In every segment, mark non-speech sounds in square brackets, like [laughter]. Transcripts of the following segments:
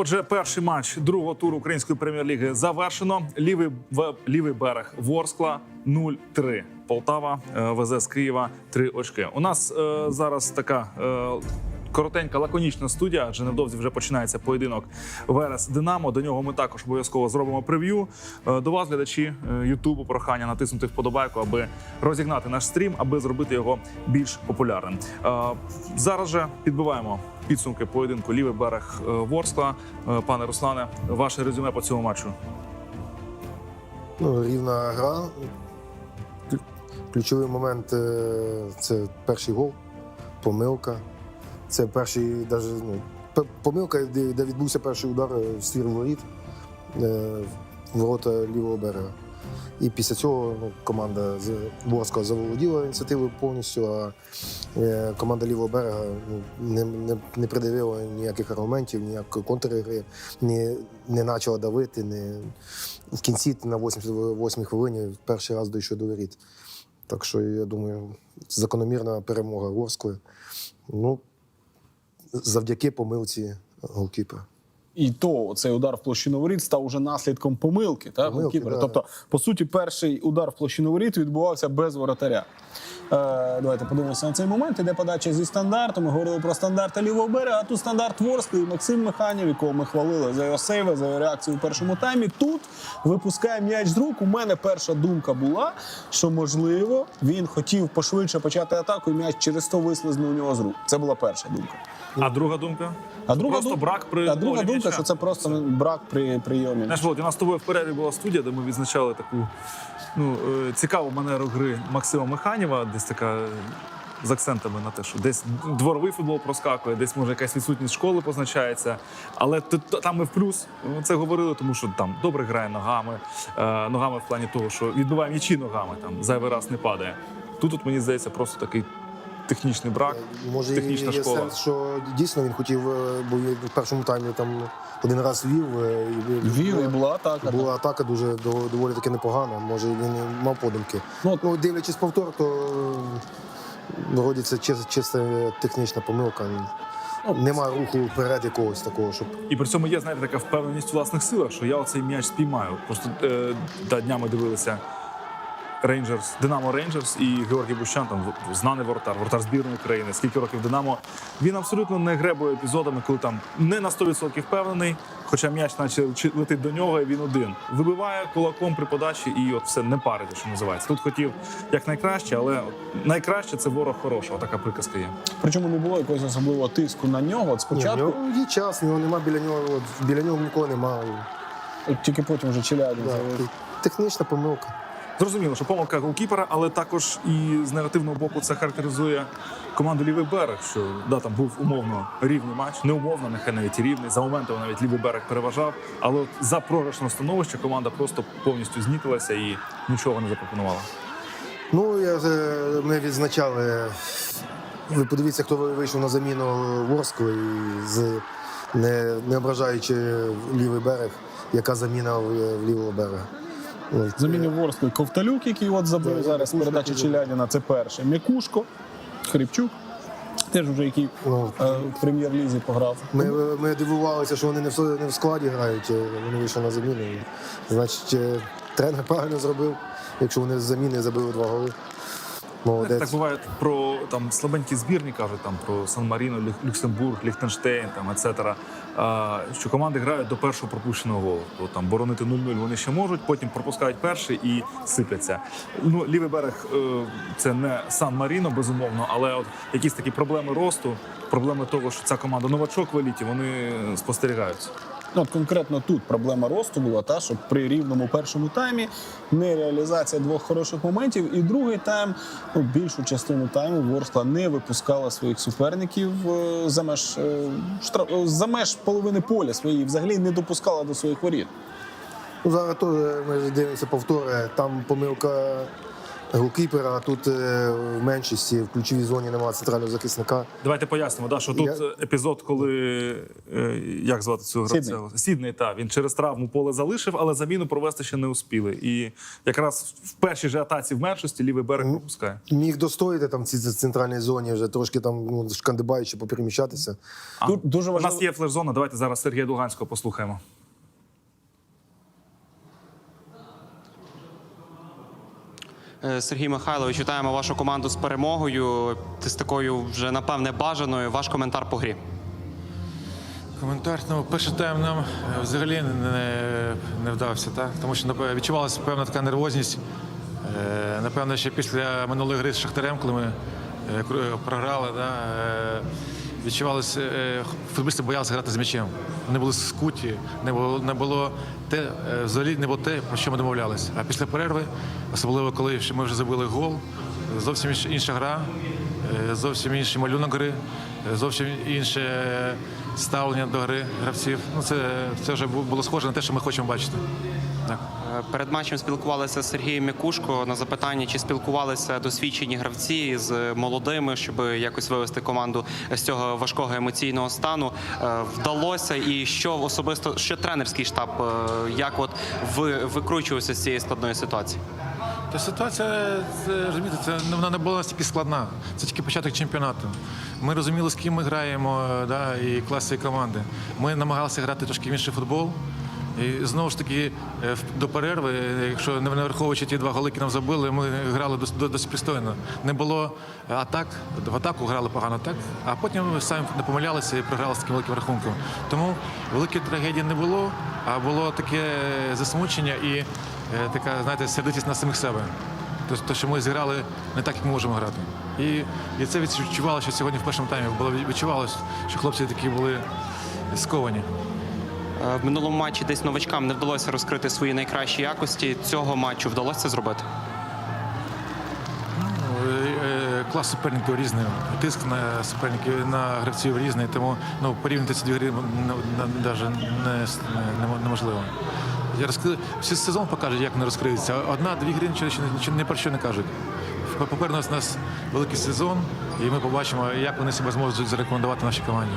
Отже, перший матч другого туру української прем'єр-ліги завершено. Лівий в- лівий берег Ворскла 0-3. Полтава е, везе з Києва 3 очки. У нас е, зараз така. Е, Коротенька лаконічна студія, адже невдовзі вже починається поєдинок Верес Динамо. До нього ми також обов'язково зробимо прев'ю. Е, До вас, глядачі е, Ютубу, прохання натиснути вподобайку, аби розігнати наш стрім, аби зробити його більш популярним. Е, Зараз же підбиваємо підсумки поєдинку лівий берег Ворскла. Пане Руслане, ваше резюме по цьому матчу. Ну, рівна гра. Ключовий момент це перший гол, помилка. Це перший, даже, ну, помилка, де, де відбувся перший удар е, в воріт е, ворота лівого берега. І після цього ну, команда з заволоділа ініціативою повністю, а е, команда лівого берега ну, не, не, не придивила ніяких аргументів, ніякої контргри, не, не почала давити, не, в кінці на 88-й хвилині перший раз дійшов до воріт. Так що я думаю, закономірна перемога Ворскли. Ну, завдяки помилці голкіпера. І то цей удар в площину воріт став уже наслідком помилки, та, Помилки, да. Тобто, по суті, перший удар в площину воріт відбувався без воротаря. Е, давайте подивимося на цей момент. Іде подача зі стандарту. Ми говорили про стандарти лівого берега. а Тут стандарт Ворскли Максим Механів, якого ми хвалили за його сейви, за його реакцію у першому таймі. Тут випускає м'яч з рук. У мене перша думка була, що можливо він хотів пошвидше почати атаку, і м'яч через то вислизнув у нього з рук. Це була перша думка. А друга думка? А друга просто думка, брак при а друга думка, м'яча. що це просто брак при прийомі. Знаєш, Володь, у нас з тобою в перерві була студія, де ми відзначали таку ну, е, цікаву манеру гри Максима Механіва, десь така е, з акцентами на те, що десь дворовий футбол проскакує, десь може якась відсутність школи позначається. Але там ми в плюс це говорили, тому що там добре грає ногами, е, ногами в плані того, що відбиває м'ячі ногами, там зайвий раз не падає. Тут, от, мені здається, просто такий технічний брак. Може, Технічна є школа. сенс, що дійсно він хотів, е, бо він в першому таймі там один раз вів. е, І Вів і була атака. Була атака дуже доволі таки непогана. Може, він мав подумки. Ну, Ну, дивлячись повтор, то е, вроді це чис- чиста технічна помилка. Нема руху вперед якогось такого, щоб І при цьому є, знаєте, така впевненість у власних силах, що я оцей м'яч спіймаю. Просто е, та днями дивилися Рейнджерс, Динамо Рейнджерс і Георгій Бущан, там знаний воротар, воротар збірної України. Скільки років Динамо. Він абсолютно не гребує епізодами, коли там не на 100% впевнений, хоча м'яч наче чи- летить до нього, і він один. Вибиває кулаком при подачі і от все не парить, що називається. Тут хотів як найкраще, але найкраще це ворог хорошого. Така приказка є. Причому не було якогось особливого тиску на нього. От Ні, спочатку, нього є час, в нього нема біля нього, от, біля нього нікого немає. от тільки потім вже Челядін Да, технічна помилка. Зрозуміло, що помилка голкіпера, але також і з негативного боку це характеризує команду лівий берег, що да, там був умовно рівний матч, не умовно, нехай навіть рівний. За моментами навіть лівий берег переважав. Але от за програшне становище команда просто повністю знітилася і нічого не запропонувала. Ну, я, ми відзначали. Ви подивіться, хто вийшов на заміну Ворску і з не, не ображаючи лівий берег, яка заміна в лівого берега. Замінив Ворскли Ковталюк, який от забив зараз передачі. Челядіна. Це перше. Мякушко, Хрипчук. Теж вже який Ну, е, в прем'єр-лізі пограв. Ми, ми дивувалися, що вони не в, не в складі грають, е, вони вийшли на заміну. Значить, е, тренер правильно зробив, якщо вони з заміни забили два голи. Молодець. Так буває про там слабенькі збірні кажуть там про Сан-Маріно, Люксембург, Ліхтенштейн, там. А, що команди грають до першого пропущеного голу. То там боронити 0-0 вони ще можуть, потім пропускають перший і сипляться. Ну, лівий берег е, це не Сан-Маріно, безумовно, але от якісь такі проблеми росту, проблеми того, що ця команда новачок в еліті, вони спостерігаються. Ну, от конкретно тут проблема росту була та, що при рівному першому таймі не реалізація двох хороших моментів. І другий тайм, ну, більшу частину тайму Ворскла не випускала своїх суперників е, за меж, е, штра... е, за меж половини поля своєї, взагалі не допускала до своїх воріт. Ну, зараз теж ми дивимося повтори. Там помилка голкіпера, а тут е, в меншості в ключовій зоні немає центрального захисника. Давайте пояснимо, да, що тут Я- епізод, коли е, як звати цього гравця? Сідний, та він через травму поле залишив, але заміну провести ще не успіли. І якраз в першій же атаці в меншості лівий берег пропускає. Міг достоїти там в цій центральній зоні, вже трошки там ну, шкандибаючи попереміщатися. Тут дуже У нас є флеш-зона. Давайте зараз Сергія Дуганського послухаємо. Сергій Михайлович, вітаємо вашу команду з перемогою. З такою вже напевне бажаною. Ваш коментар по грі. Коментар, ну, перший тайм нам е, взагалі не, не вдався, так? тому що відчувалася певна така нервозність. Е, Напевно, ще після минулої гри з Шахтарем, коли ми е, програли, да, е, відчувалося, е, футболісти боялися грати з м'ячем. Вони були скуті, не було, не було те, е, взагалі не було те, про що ми домовлялися. А після перерви, особливо коли ми вже забили гол, зовсім інша- гра, е, зовсім інший малюнок гри, зовсім інше ставлення до гри гравців. Ну, це, це вже було схоже на те, що ми хочемо бачити. Так. Е, Перед матчем спілкувалися з Сергієм Мікушко на запитання, чи спілкувалися досвідчені гравці з молодими, щоб якось вивести команду з цього важкого емоційного стану. Е, Вдалося, і що особисто що тренерський штаб, е, як от ви викручувався з цієї складної ситуації? Та ситуація, розумієте, це ну, вона не була настільки складна. Це тільки початок чемпіонату. Ми розуміли, з ким ми граємо, да, і класи і команди. Ми намагалися грати трошки інший футбол. І знову ж таки, е, до перерви, е, якщо не враховуючи ті два голи, які нам забили, ми грали досить пристойно. Не було атак, в атаку грали погано так, а потім ми самі не помилялися і програли з таким великим рахунком. Тому великої трагедії не було, а було таке засмучення і е, така, знаєте, сердитість на самих себе. То, що ми зіграли не так, як ми можемо грати. І, і це відчувалося сьогодні в першому таймі. Було відчувалося, що хлопці такі були сковані. Е, В минулому матчі десь новачкам не вдалося розкрити свої найкращі якості. Цього матчу вдалося це зробити. Е, е, Клас суперників різний, тиск на суперників на гравців різний, тому ну, порівняти ці дві гри навіть не, не, неможливо. Я розкрив, всі сезон покаже, як вони розкриються. Одна-дві гри нічого, нічого, ні про що не кажуть. Попереду нас, нас великий сезон, і ми побачимо, як вони себе зможуть зарекомендувати нашій команді.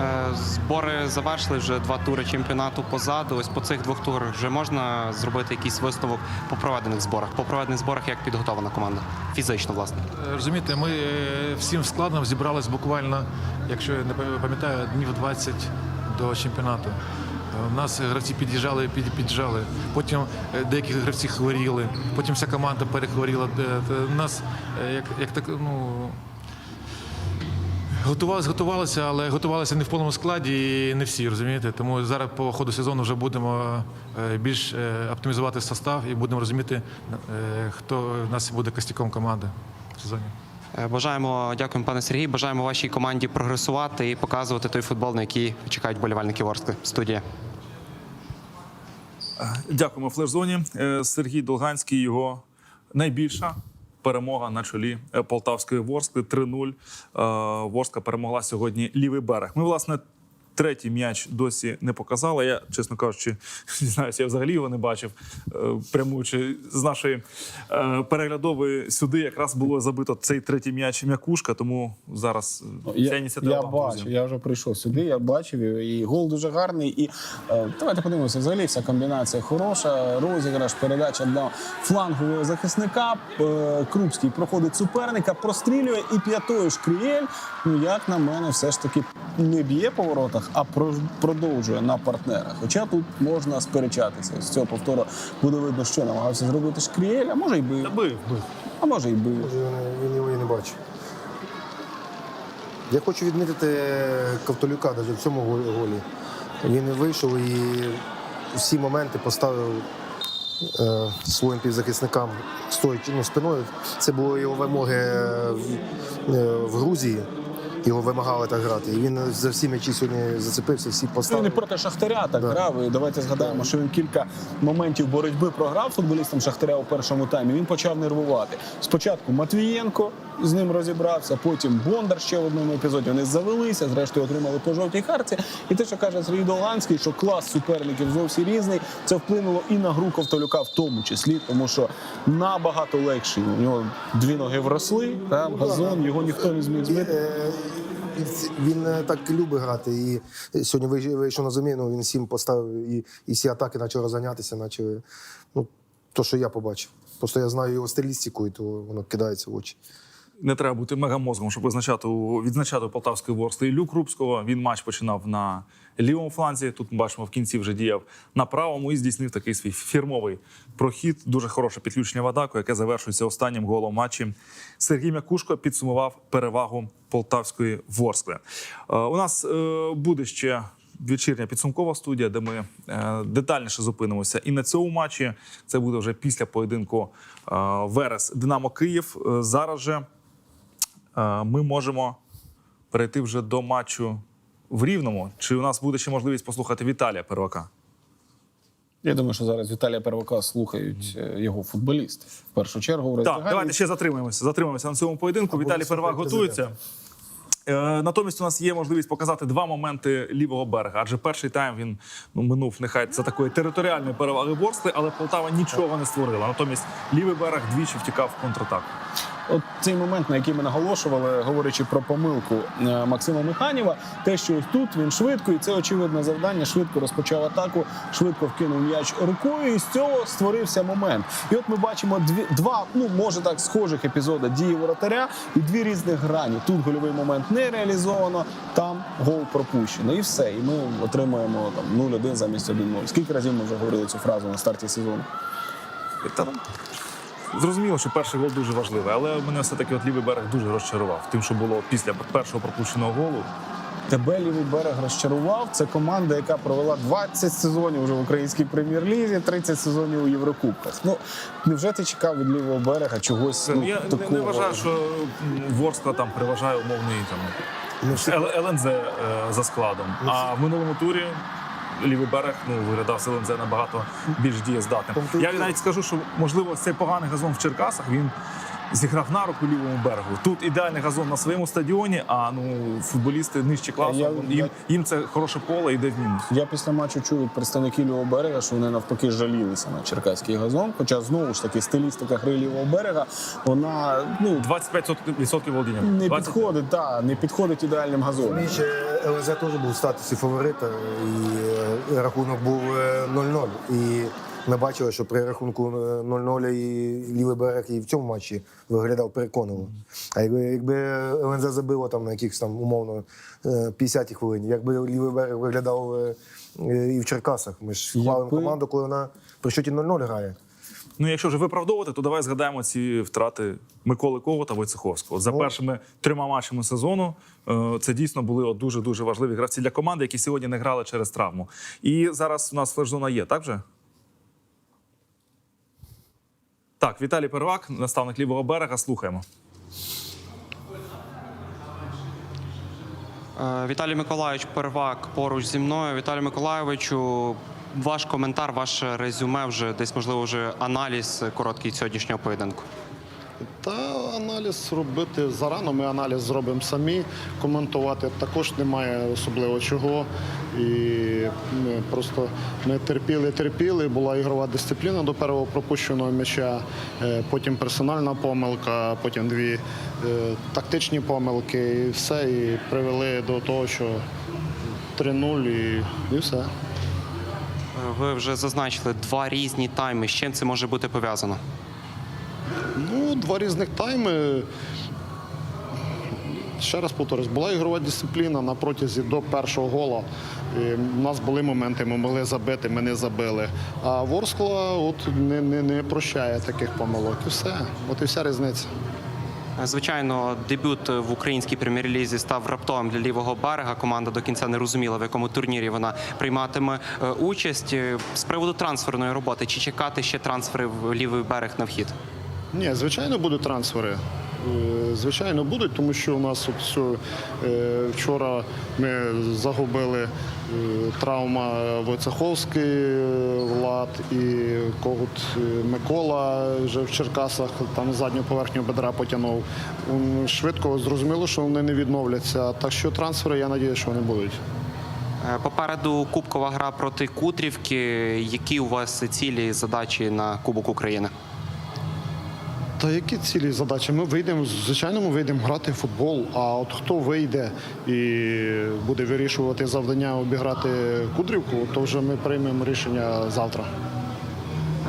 Е, Збори завершили вже два тури чемпіонату позаду. Ось по цих двох турах вже можна зробити якийсь висновок по проведених зборах. По проведених зборах як підготовлена команда фізично, власне. Е, Розумієте, ми е, всім складом зібрались буквально, якщо я не пам'ятаю, днів 20 до чемпіонату. У нас гравці під'їжджали, під- під'їжджали. Потім деякі гравці хворіли, потім вся команда перехворіла. У нас як, як так, ну. Готувалися, готувалися, але готувалися не в повному складі і не всі, розумієте. Тому зараз по ходу сезону вже будемо е, більш е, оптимізувати состав і будемо розуміти, е, хто в нас буде костяком команди в сезоні. Бажаємо, дякуємо, пане Сергій. Бажаємо вашій команді прогресувати і показувати той футбол, на який чекають болівальники Ворскли. Студія. Дякуємо флеш-зоні. Сергій Долганський, його найбільша перемога на чолі е, Полтавської Ворскли 3-0. Е, Ворска перемогла сьогодні лівий берег. Ми, власне, третій м'яч досі не показали. Я, чесно кажучи, [laughs] не знаю, я взагалі його не бачив, е, прямуючи з нашої е, переглядової сюди. Якраз було забито цей третій м'яч м'якушка, тому зараз е, ця Я, ініціатива. я вам, друзі. я вже прийшов сюди, я бачив і гол дуже гарний. І давайте подивимося, взагалі вся комбінація хороша. Розіграш, передача до флангового захисника. Крупський проходить суперника, прострілює і п'ятою шкрієль. Ну як на мене, все ж таки не б'є по воротах, а продовжує на партнерах. Хоча тут можна сперечатися. З цього повтору буде видно, що намагався зробити шкрієль, а може й бив, Та бив, бив. а може й бив. Може, він- він його і не бачив. Я хочу відмітити Ковтолюка навіть в цьому голі. Він вийшов і всі моменти поставив е, своїм півзахисникам стоячи ну, спиною. Це були його вимоги е, в, е, в Грузії. Його вимагали так грати. І він за всі м'ячі сьогодні зацепився, всі Він і проти Шахтаря так Да. грав. І давайте згадаємо, що він кілька моментів боротьби програв футболістам Шахтаря у першому таймі. Він почав нервувати. Спочатку Матвієнко, з ним розібрався. Потім Бондар ще в одному епізоді. Вони завелися, зрештою отримали по жовтій карті. І те, що каже Сергій Долганський, що клас суперників зовсім різний, це вплинуло і на гру Ковтолюка в тому числі, тому що набагато легший. У нього дві ноги вросли, там газон, його ніхто не зміг збити. Е, Він е, так любить грати. І сьогодні вийшов- на заміну, він сім поставив і, і всі атаки почали розганятися, почали. Ну, то, що я побачив. Просто я знаю його стилістику, і то воно кидається в очі. Не треба бути мегамозгом, щоб визначати відзначати у полтавської ворсти Іллю Крупського. Він матч починав на лівому фланзі. Тут ми бачимо в кінці вже діяв на правому і здійснив такий свій фірмовий прохід. Дуже хороше підключення в атаку, яке завершується останнім голом матчі. Сергій Мякушко підсумував перевагу полтавської ворскли. Е, У нас е, буде ще. Вечірня підсумкова студія, де ми е, детальніше зупинимося і на цьому матчі. Це буде вже після поєдинку Верес Динамо Київ. Зараз же ми можемо перейти вже до матчу в Рівному. Чи у нас буде ще можливість послухати Віталія Первака? Я думаю, що зараз Віталія Первака слухають е, його футболісти. В першу чергу в Так, давайте ще затримаємося. Затримаємося на цьому поєдинку. Віталій Первак готується. Е, Натомість у нас є можливість показати два моменти лівого берега. Адже перший тайм він ну, минув нехай це такої територіальної переваги Ворскли, але Полтава нічого не створила. Натомість лівий берег двічі втікав в контратаку. От цей момент, на який ми наголошували, говорячи про помилку е, Максима Механіва, те, що ось тут він швидко, і це очевидне завдання. Швидко розпочав атаку, швидко вкинув м'яч рукою, і з цього створився момент. І от ми бачимо дві два, ну може так, схожих епізоди дії воротаря і дві різних грані. Тут гольовий момент не реалізовано, там гол пропущено. І все. І ми отримуємо там 0-1 замість 1-0. Скільки разів ми вже говорили цю фразу на старті сезону? Та, Зрозуміло, що перший гол дуже важливий, але мене все-таки от лівий берег дуже розчарував. Тим, що було після першого пропущеного голу. Тебе лівий берег розчарував. Це команда, яка провела 20 сезонів вже в українській прем'єр-лізі, 30 сезонів у Єврокубках. Ну невже ти чекав від лівого берега чогось ну, Я такого? не вважаю, що Ворскла там переважає умовний там Ну, ЛНЗ е, за складом. А в минулому турі лівий берег ну виглядав Селензе набагато більш дієздатним. Я навіть скажу, що можливо цей поганий газон в Черкасах він. Зіграв на руку лівому берегу. Тут ідеальний газон на своєму стадіоні, а ну футболісти нижче класу. Я- їм, я- їм це хороше поле йде в мінус. Я після матчу чув від представників лівого берега, що вони навпаки жалілися на черкаський газон. Хоча знову ж таки стилістика гри лівого берега, вона ну 25% володіння. не 20. підходить, та не підходить ідеальним газонам. Мені ще ЛЗ теж був в статусі фаворита, і е, рахунок був е, 0-0. І ми бачили, що при рахунку е, 0-0 і лівий берег і в цьому матчі виглядав переконливо. А якби, ЛНЗ забило там на якихось там умовно е, 50-й хвилині, якби лівий берег виглядав е, е, і в Черкасах. Ми ж хвалимо команду, коли вона при счеті 0-0 грає. Ну, якщо вже виправдовувати, то давай згадаємо ці втрати Миколи Кого та Войцеховського. За першими трьома матчами сезону е, це дійсно були дуже дуже важливі гравці для команди, які сьогодні не грали через травму. І зараз у нас флеш-зона є, так же? Так, Віталій Первак, наставник лівого берега. Слухаємо. Е, Віталій Миколаївич Первак поруч зі мною. Віталій Миколайовичу, ваш коментар, ваше резюме, вже десь можливо вже аналіз короткий сьогоднішнього поєдинку. Та аналіз робити зарано. Ми аналіз зробимо самі. Коментувати також немає особливо чого. І ми просто ми терпіли, терпіли. Була ігрова дисципліна до першого пропущеного м'яча, е, потім персональна помилка, потім дві е, тактичні помилки, і все. І привели до того, що 3-0 і, і все. Е, Ви вже зазначили два різні тайми. З чим це може бути пов'язано? Ну, два різних тайми. Ще раз повторюсь, була ігрова дисципліна на протязі до першого гола. У нас були моменти, ми могли забити, ми не забили. А Ворскла от не, не, не прощає таких помилок. І все. От і вся різниця. Звичайно, дебют в українській прем'єр-лізі став раптовим для лівого берега. Команда до кінця не розуміла, в якому турнірі вона прийматиме е, участь. Е, З приводу трансферної роботи, чи чекати ще трансфери в лівий берег на вхід? Ні, звичайно, будуть трансфери. Е, Звичайно, будуть, тому що у нас от все, вчора ми загубили е, травма Войцеховський е, Влад і Когут Микола вже в Черкасах там задню поверхню бедра потягнув. Швидко зрозуміло, що вони не відновляться. Так що трансфери, я сподіваюся, що вони будуть. Попереду кубкова гра проти Кудрівки. Які у вас цілі і задачі на Кубок України? Та які цілі задачі? Ми вийдемо, звичайно, ми вийдемо грати в футбол. А от хто вийде і буде вирішувати завдання обіграти Кудрівку, то вже ми приймемо рішення завтра.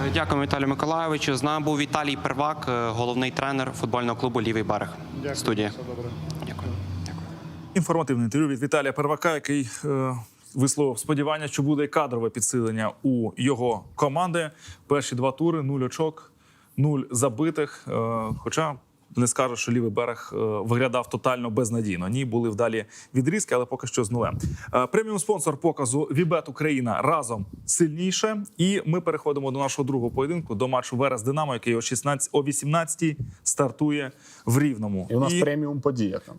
Е, Дякую, Віталію Миколайовичу. З нами був Віталій Первак, е, головний тренер футбольного клубу Лівий берег. Студія. Все добре. Дякую. Дякую. Інформативне інтерв'ю від Віталія Первака, який е, висловив сподівання, що буде кадрове підсилення у його команди. Перші два тури нуль очок, нуль забитих. Е, хоча не скажу, що лівий берег е, виглядав тотально безнадійно. Ні, були вдалі відрізки, але поки що з нулем. Е, преміум спонсор показу Вібет Україна разом сильніше. І ми переходимо до нашого другого поєдинку до матчу Верес Динамо, який о 16 о 18 стартує в Рівному. І у нас преміум подія там.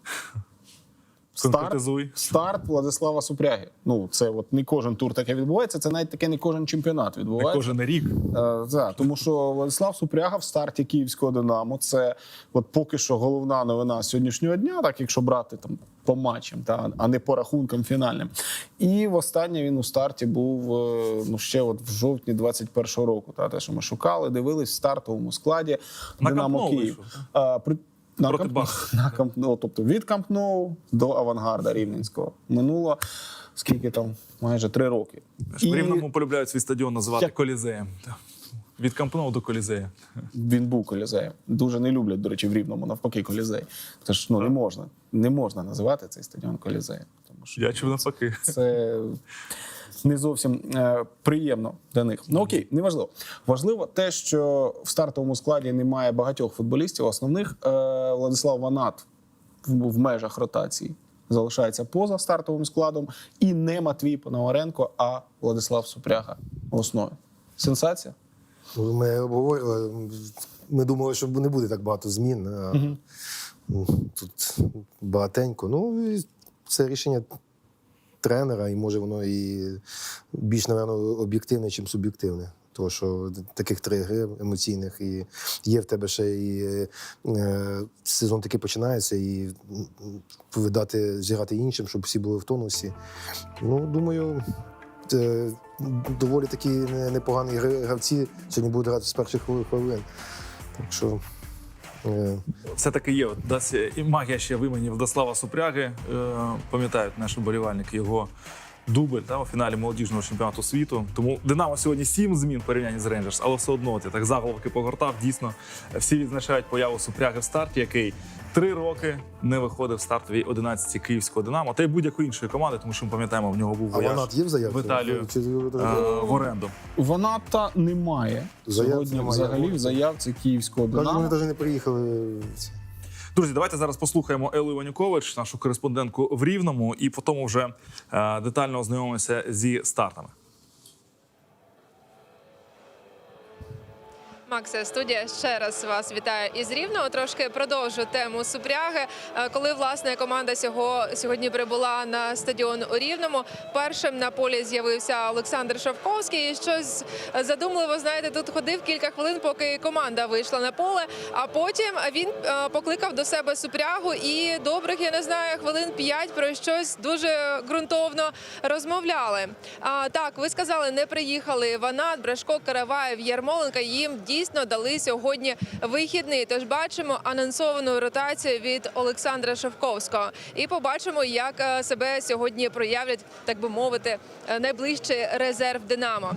Конкретизуй. Старт Владислава Супряги. Ну, це от не кожен тур таке відбувається, це навіть таке не кожен чемпіонат Не відбувається. кожен рік. Е, да, тому що Владислав Супряга в старті київського Динамо. Це от поки що головна новина сьогоднішнього дня, так якщо брати там по матчам, та а не по рахункам фінальним. І востаннє він у старті був е, ну ще от в жовтні 21-го року. Та те, що ми шукали, дивились в стартовому складі На Динамо Київ. вийшов, при... На Проти. Баха. на Камп Ноу, тобто від Камп Ноу до авангарда Рівненського минуло скільки там майже три роки. В Рівному полюбляють свій стадіон називати Як- Колізеєм. Від Кампноу до Колізея. Він був колізеєм. Дуже не люблять, до речі, в Рівному навпаки колізей. Тож ну не можна, не можна називати цей стадіон колізеєм. Тому що Я чув навпаки. це не зовсім е, приємно для них. Ну окей, неважливо. Важливо те, що в стартовому складі немає багатьох футболістів. Основних е, Владислав Ванат в, в межах ротації залишається поза стартовим складом. І не Матвій Пономаренко, а Владислав Супряга в основі. Сенсація? Ми обговорювали. Ми думали, що не буде так багато змін. А ну, Тут багатенько. Ну, і це рішення тренера, і може воно і більш, напевно, об'єктивне, ніж суб'єктивне. Тому що таких три гри емоційних, і є в тебе ще і е, сезон такий починається, і м, видати, зіграти іншим, щоб всі були в тонусі. Ну, думаю, доволі такі непогані гравці сьогодні будуть грати з перших хвили- хвилин. Так що е, Все-таки є. От, і магія ще в імені Владислава Супряги. Е, пам'ятають наші болівальники його дубль та, у фіналі молодіжного чемпіонату світу. Тому Динамо сьогодні сім змін в порівнянні з Рейнджерс, але все одно я так заголовки погортав. Дійсно, всі відзначають появу Супряги в старті, який три роки не виходив в стартовій 11 київського Динамо та й будь-якої іншої команди, тому що ми пам'ятаємо, в нього був а вояж є в заявці? в Італію Чи- е, в оренду. Ваната немає. Заявці Сьогодні немає. взагалі в заявці київського Кажуть, вони навіть не приїхали. Друзі, давайте зараз послухаємо Елу Іванюкович, нашу кореспондентку в Рівному, і потім вже е, детально ознайомимося зі стартами. Максе, студія ще раз вас вітаю із Рівного. Трошки продовжу тему Супряги. Е, Коли власне команда сього сьогодні прибула на стадіон у Рівному, першим на полі з'явився Олександр Шовковський. І щось задумливо, знаєте, тут ходив кілька хвилин, поки команда вийшла на поле. А потім він е, покликав до себе Супрягу і добрих, я не знаю, хвилин п'ять про щось дуже ґрунтовно розмовляли. А так, ви сказали, не приїхали Ванат, Брашко, Караваєв, Ярмоленка. Їм дійсно дали сьогодні вихідний. Тож бачимо анонсовану ротацію від Олександра Шевковського. І побачимо, як е, себе сьогодні проявлять, так би мовити, е, найближчий резерв Динамо.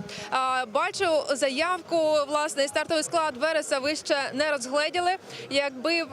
Бачу заявку, власне, стартовий склад Вереса ви ще не розгледіли. Якби е,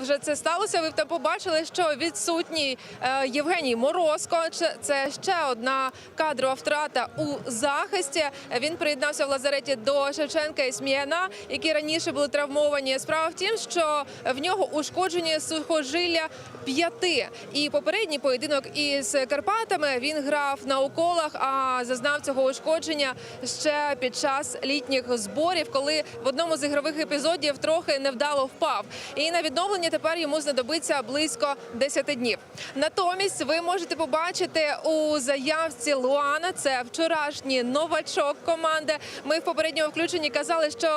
вже це сталося, ви б там побачили, що відсутній Євгеній Морозко. Це- ще одна кадрова втрата у захисті. Він приєднався в лазареті до Шевченка і Смієра Євгена, які раніше були травмовані. Справа в тім, що в нього ушкоджені сухожилля п'яти. І попередній поєдинок із Карпатами він грав на уколах, а зазнав цього ушкодження ще під час літніх зборів, коли в одному з ігрових епізодів трохи невдало впав. І на відновлення тепер йому знадобиться близько 10 днів. Натомість ви можете побачити у заявці Луана. Це вчорашній новачок команди. Ми в попередньому включенні казали, що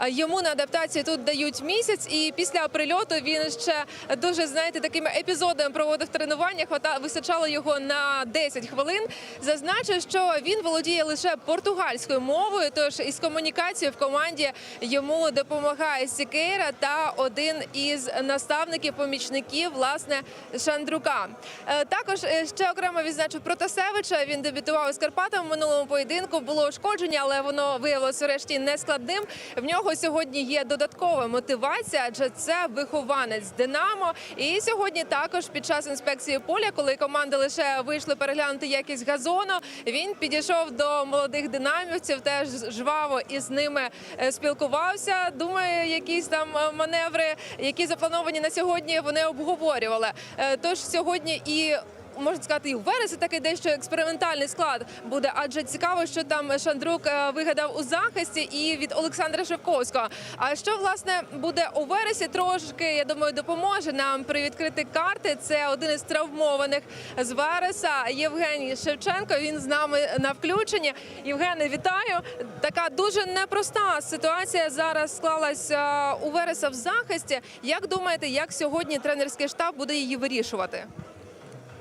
е, йому на адаптацію тут дають місяць, і після прильоту він ще дуже знаєте такими епізодами проводив тренування. Хвата вистачало його на 10 хвилин. Зазначу, що він володіє лише португальською мовою. Тож із комунікацією в команді йому допомагає Сікейра та один із наставників помічників власне Шандрука. Е, Також е, ще окремо відзначу Протасевича. Він дебютував із Карпатами в минулому поєдинку. Було ушкодження, але воно виявилося врешті нескладним. В нього сьогодні є додаткова мотивація, адже це вихованець Динамо. І сьогодні також під час інспекції поля, коли команди лише вийшли переглянути якість газону, він підійшов до молодих динамівців, теж жваво із ними е, спілкувався. Думаю, якісь там е, маневри, які заплановані на сьогодні, вони обговорювали. Е, Тож сьогодні і можна сказати, і у вересі такий дещо експериментальний склад буде. Адже цікаво, що там Шандрук е, вигадав у захисті і від Олександра Шевковського. А що власне буде у вересі? Трошки я думаю, допоможе нам привідкрити карти. Це один із травмованих з вереса Євгеній Шевченко. Він з нами на включенні. Євгене, вітаю! Така дуже непроста ситуація зараз склалася у вереса в захисті. Як думаєте, як сьогодні тренерський штаб буде її вирішувати?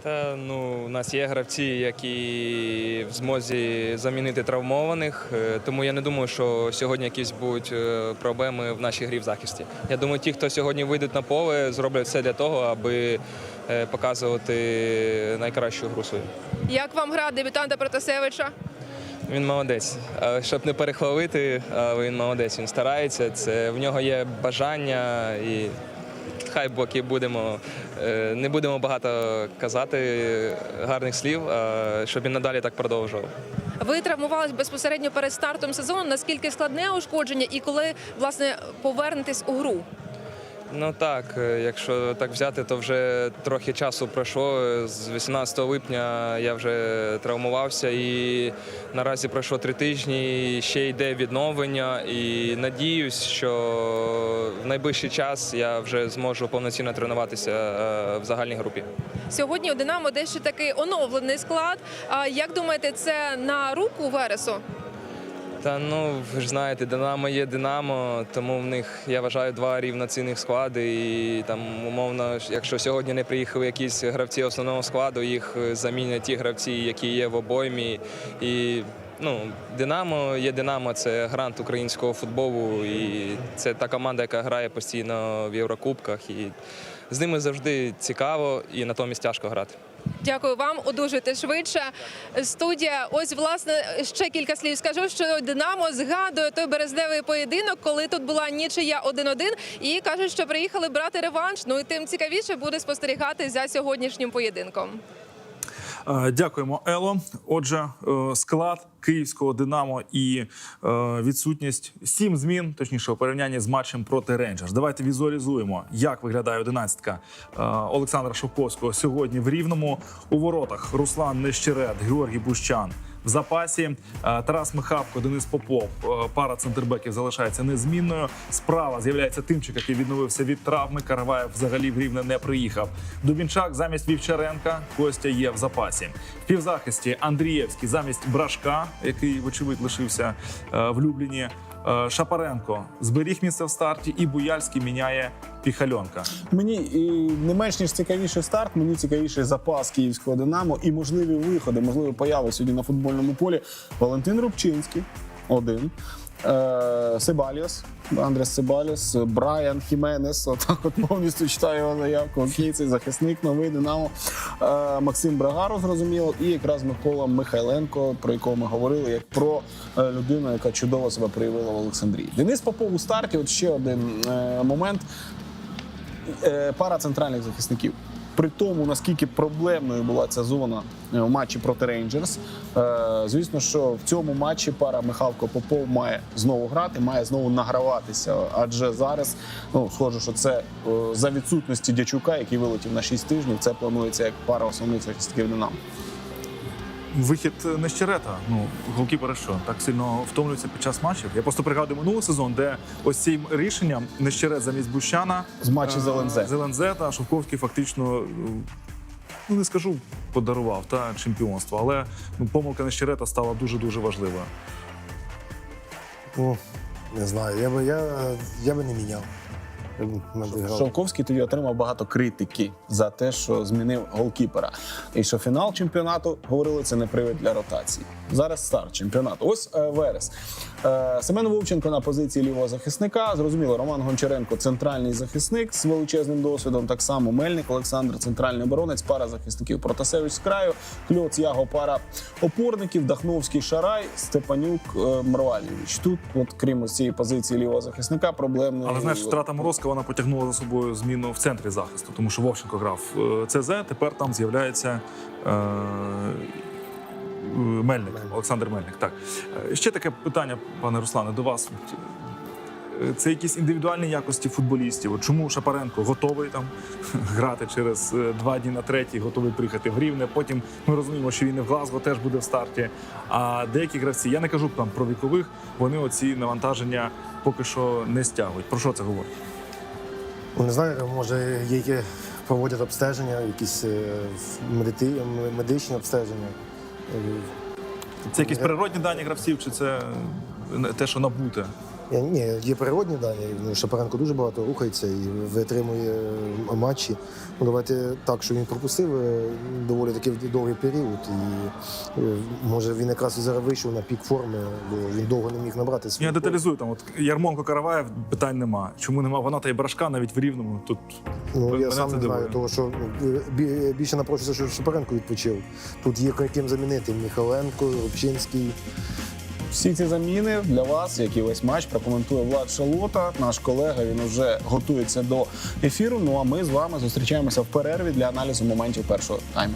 Та ну, у нас є гравці, які в змозі замінити травмованих. е, Тому я не думаю, що сьогодні якісь будуть е, проблеми в нашій грі в захисті. Я думаю, ті, хто сьогодні вийдуть на поле, зроблять все для того, аби е, показувати найкращу гру свою. Як вам гра дебютанта Протасевича? Він молодець. Щоб не перехвалити, але він молодець. Він старається. Це в нього є бажання і. Хай боки будемо, е, не будемо багато казати гарних слів, а щоб він надалі так продовжував. Ви травмувались безпосередньо перед стартом сезону. Наскільки складне ушкодження, і коли власне повернетесь у гру? Ну так, е, якщо так взяти, то вже трохи часу пройшло. З 18 липня я вже травмувався і наразі пройшло три тижні. і Ще йде відновлення. І надіюсь, що в найближчий час я вже зможу повноцінно тренуватися е, в загальній групі. Сьогодні у Динамо дещо такий оновлений склад. А як думаєте, це на руку Вересу? Та ну ви ж знаєте, Динамо є Динамо, тому в них я вважаю два рівноцінних склади. І там умовно, якщо сьогодні не приїхали якісь гравці основного складу, їх е, замінять ті гравці, які є в обоймі. І ну, Динамо є Динамо, це грант українського футболу, і це та команда, яка грає постійно в Єврокубках. І з ними завжди цікаво і натомість тяжко грати. Дякую вам, одужуйте швидше. Студія, ось власне ще кілька слів скажу, що Динамо згадує той березневий поєдинок, коли тут була нічия 1-1, і кажуть, що приїхали брати реванш. Ну і тим цікавіше буде спостерігати за сьогоднішнім поєдинком. Е, Дякуємо, Ело. Отже, е, склад київського Динамо і е, відсутність сім змін, точніше, у порівнянні з матчем проти Рейнджерс. Давайте візуалізуємо, як виглядає одинадцятка Олександра Шовковського сьогодні в Рівному. У воротах Руслан Нещерет, Георгій Бущан. В запасі е, Тарас Михавко, Денис Попов, е, пара центрбеків залишається незмінною. Справа з'являється Тимчик, який відновився від травми. Караваєв взагалі в Рівне не приїхав. Дубінчак замість Вівчаренка. Костя є в запасі. В півзахисті Андрієвський замість Брашка, який вочевидь лишився е, в Любліні. Е, Шапаренко зберіг місце в старті, і Буяльський міняє Піхальонка. Мені і не менш ніж цікавіший старт, мені цікавіший запас київського Динамо і можливі виходи, можливі появи сьогодні на футбольному полі. Валентин Рубчинський один. Е, Себаліос, Андрес Себаліос, Брайан Хіменес. Отак от повністю читаю його заявку. Окей, цей захисник новий Динамо. Е, Максим Брагаро, зрозуміло, і якраз Микола Михайленко, про якого ми говорили, як про е, людину, яка чудово себе проявила в Олександрії. Денис Попов у старті. От ще один момент. Пара центральних захисників. При тому, наскільки проблемною була ця зона е, в матчі проти Рейнджерс, е, звісно, що в цьому матчі пара Михалко Попов має знову грати, має знову награватися. Адже зараз ну схоже, що це е, за відсутності дячука, який вилетів на 6 тижнів. Це планується як пара основних захисників Динамо. Вихід Нещерета. Ну, голкіпери що, так сильно втомлюються під час матчів. Я просто пригадую минулий сезон, де ось цим рішенням Нещерет замість Бущана З матчі е, з ЛНЗ. з ЛНЗ та Шовковський фактично. Ну, не скажу, подарував та чемпіонство, але ну, помилка Нещерета стала дуже дуже важливою. Ну, не знаю, я би, я, я би не міняв. Шовковський тоді отримав багато критики за те, що змінив голкіпера. І що фінал чемпіонату говорили, це не привід для ротації. Зараз старт чемпіонату. Ось е, Верес. Е, Семен Вовченко на позиції лівого захисника. Зрозуміло, Роман Гончаренко центральний захисник з величезним досвідом. Так само Мельник Олександр, центральний оборонець, пара захисників Протасевич з краю, Кльоц Яго, пара опорників, Дахновський Шарай, Степанюк е, Мрвалєвич. Тут, от крім ось цієї позиції лівого захисника, проблемної Але знаєш, втрата Морозка вона потягнула за собою зміну в центрі захисту, тому що Вовченко грав е, ЦЗ, тепер там з'являється е, Мельник, Олександр Мельник. Так. Е, Ще таке питання, пане Руслане, до вас. Е, Це якісь індивідуальні якості футболістів. От чому Шапаренко готовий там [laughs] грати через е, два дні на третій, готовий приїхати в Рівне. Потім ми розуміємо, що він і в Глазго теж буде в старті. А деякі гравці, я не кажу там про вікових, вони оці навантаження поки що не стягують. Про що це говорить? Ну, не знаю, може, які проводять обстеження, якісь е, медити- медичні обстеження. Це якісь природні дані гравців, чи це те, що набуте? Я- Ні, є природні дані. Ну, Шапаренко дуже багато рухається і витримує е, матчі. Ну, давайте так, що він пропустив е, доволі таки довгий період. І е, може він якраз і зараз вийшов на пік форми, бо він довго не міг набрати свій. Я деталізую там. От Ярмонко Караваєв питань нема. Чому нема Ваната і Брашка навіть в рівному? Тут Ну, я сам не знаю, того, що ну, більше напрошується, що Шапаренко відпочив. Тут є ким замінити Міхаленко, Рубчинський. Всі ці заміни для вас, як і весь матч, прокоментує Влад Шалота. Наш колега він вже готується до ефіру. Ну а ми з вами зустрічаємося в перерві для аналізу моментів першого тайму.